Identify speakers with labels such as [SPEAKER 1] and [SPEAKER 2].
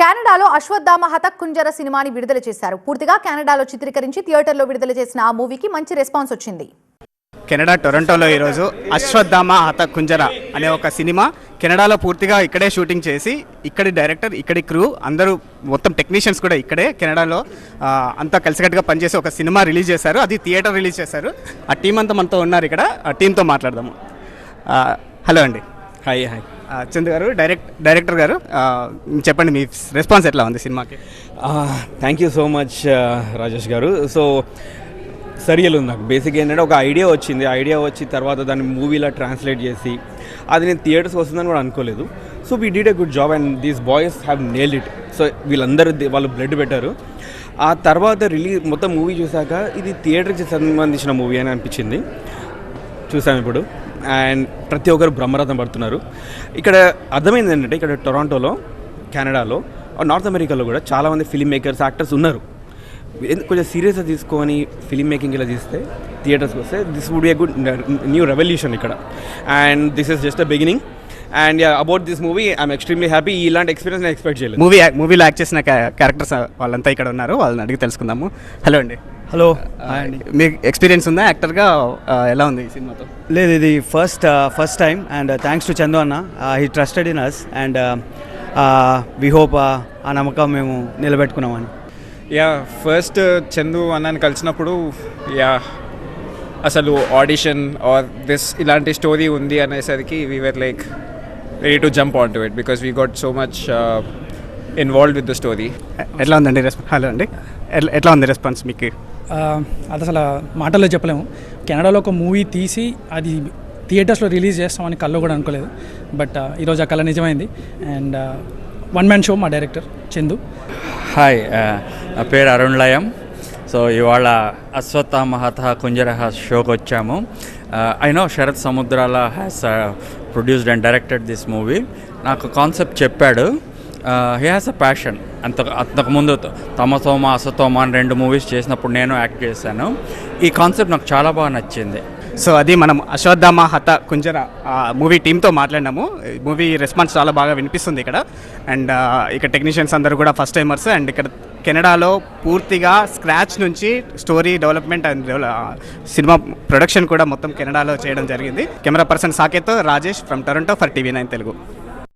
[SPEAKER 1] కెనడాలో అశ్వత్థామ హతక్ కుంజర సినిమాని విడుదల చేశారు. పూర్తిగా కెనడాలో చిత్రీకరించి థియేటర్లో విడుదల చేసిన ఆ మూవీకి మంచి రెస్పాన్స్ వచ్చింది.
[SPEAKER 2] కెనడా టొరంటోలో ఈరోజు అశ్వత్థామ హత కుంజర అనే ఒక సినిమా కెనడాలో పూర్తిగా ఇక్కడే షూటింగ్ చేసి ఇక్కడి డైరెక్టర్ ఇక్కడి క్రూ అందరూ మొత్తం టెక్నీషియన్స్ కూడా ఇక్కడే కెనడాలో అంతా కలిసికట్టుగా పనిచేసి ఒక సినిమా రిలీజ్ చేశారు. అది థియేటర్ రిలీజ్ చేశారు. ఆ టీం అంతా మనతో ఉన్నారు ఇక్కడ. ఆ టీంతో మాట్లాడదాము. హలో అండి.
[SPEAKER 3] హాయ్ హాయ్
[SPEAKER 2] చందు గారు డైరెక్ట్ డైరెక్టర్ గారు చెప్పండి మీ రెస్పాన్స్ ఎట్లా ఉంది సినిమాకి?
[SPEAKER 3] Thank you so much Rajesh గారు. సో సరియల్ ఉంది నాకు. బేసిక్ ఏంటంటే ఒక ఐడియా వచ్చింది. ఐడియా వచ్చి తర్వాత దాన్ని మూవీలో ట్రాన్స్లేట్ చేసి అది నేను థియేటర్స్ వస్తుందని కూడా అనుకోలేదు. So we did a good job and these boys have nailed it so వీళ్ళందరూ వాళ్ళు బ్లడ్ పెట్టారు. ఆ తర్వాత రిలీజ్ మొత్తం మూవీ చూశాక ఇది థియేటర్కి సంబంధించిన మూవీ అని అనిపించింది. చూసాం ఇప్పుడు. అండ్ ప్రతి ఒక్కరు బ్రహ్మరథం పడుతున్నారు. ఇక్కడ అర్థమైంది ఏంటంటే ఇక్కడ టొరాంటోలో కెనడాలో నార్త్ అమెరికాలో కూడా చాలామంది ఫిలిం మేకర్స్ యాక్టర్స్ ఉన్నారు. కొంచెం సీరియస్గా తీసుకొని ఫిలిం మేకింగ్ ఇలా తీస్తే థియేటర్స్కి వస్తే this would be good new revolution ఇక్కడ. And this is just a beginning and about this movie I'm extremely happy ఇలాంటి ఎక్స్పీరియన్స్ నేను ఎక్స్పెక్ట్ చేయలేదు.
[SPEAKER 2] మూవీ మూవీలో యాక్ట్ చేసిన క్యారెక్టర్స్ వాళ్ళంతా ఇక్కడ ఉన్నారు. వాళ్ళని అడిగి తెలుసుకుందాము. హలో అండి.
[SPEAKER 4] హలో
[SPEAKER 2] ఆ, మీకు ఎక్స్పీరియన్స్ ఉందా? యాక్టర్గా ఆ, ఎలా ఉంది ఈ సినిమాతో?
[SPEAKER 4] లేదు ఇది first first time and thanks to Chandu అన్న he trusted in us and we hope ఆ నమ్మకం మేము నిలబెట్టుకున్నామని.
[SPEAKER 5] యా ఫస్ట్ చందు అన్నని కలిసినప్పుడు యా అసలు ఆడిషన్ ఆర్ దిస్ ఇలాంటి స్టోరీ ఉంది అనేసరికి we were like ready to jump on to it because we got so much involve with the story
[SPEAKER 2] ఎట్లా ఉందండి రెస్పాన్స్ హలో అండి. ఎట్లా- ఎట్లా ఉంది రెస్పాన్స్ మీకు?
[SPEAKER 6] అది అసలు మాటల్లో చెప్పలేము. కెనడాలో ఒక మూవీ తీసి అది థియేటర్స్లో రిలీజ్ చేస్తామని కళ్ళు కూడా అనుకోలేదు. బట్ ఈరోజు ఆ కళ నిజమైంది. అండ్ వన్ మ్యాన్ షో మా డైరెక్టర్ చందు.
[SPEAKER 7] హాయ్ నా పేరు అరుణ్ లయం. సో ఇవాళ అశ్వత్థామ మహత కుంజరహ షోకి వచ్చాము. I know Sharath Samudrala has produced and directed this movie నాకు కాన్సెప్ట్ చెప్పాడు. హీ హ్యాస్ అ ప్యాషన్ అంత అంతకుముందు తమతోమ అసతోమ అని రెండు మూవీస్ చేసినప్పుడు నేను యాక్ట్ చేశాను. ఈ కాన్సెప్ట్ నాకు చాలా బాగా నచ్చింది.
[SPEAKER 2] సో అది మనం అశ్వత్థామ హత కుంజర మూవీ టీంతో మాట్లాడినాము. మూవీ రెస్పాన్స్ చాలా బాగా వినిపిస్తుంది ఇక్కడ. అండ్ ఇక్కడ టెక్నీషియన్స్ అందరూ కూడా ఫస్ట్ టైమర్స్ అండ్ ఇక్కడ కెనడాలో పూర్తిగా స్క్రాచ్ నుంచి story development and cinema production కూడా మొత్తం కెనడాలో చేయడం జరిగింది. Camera person Saketh Rajesh from Toronto for TV nine Telugu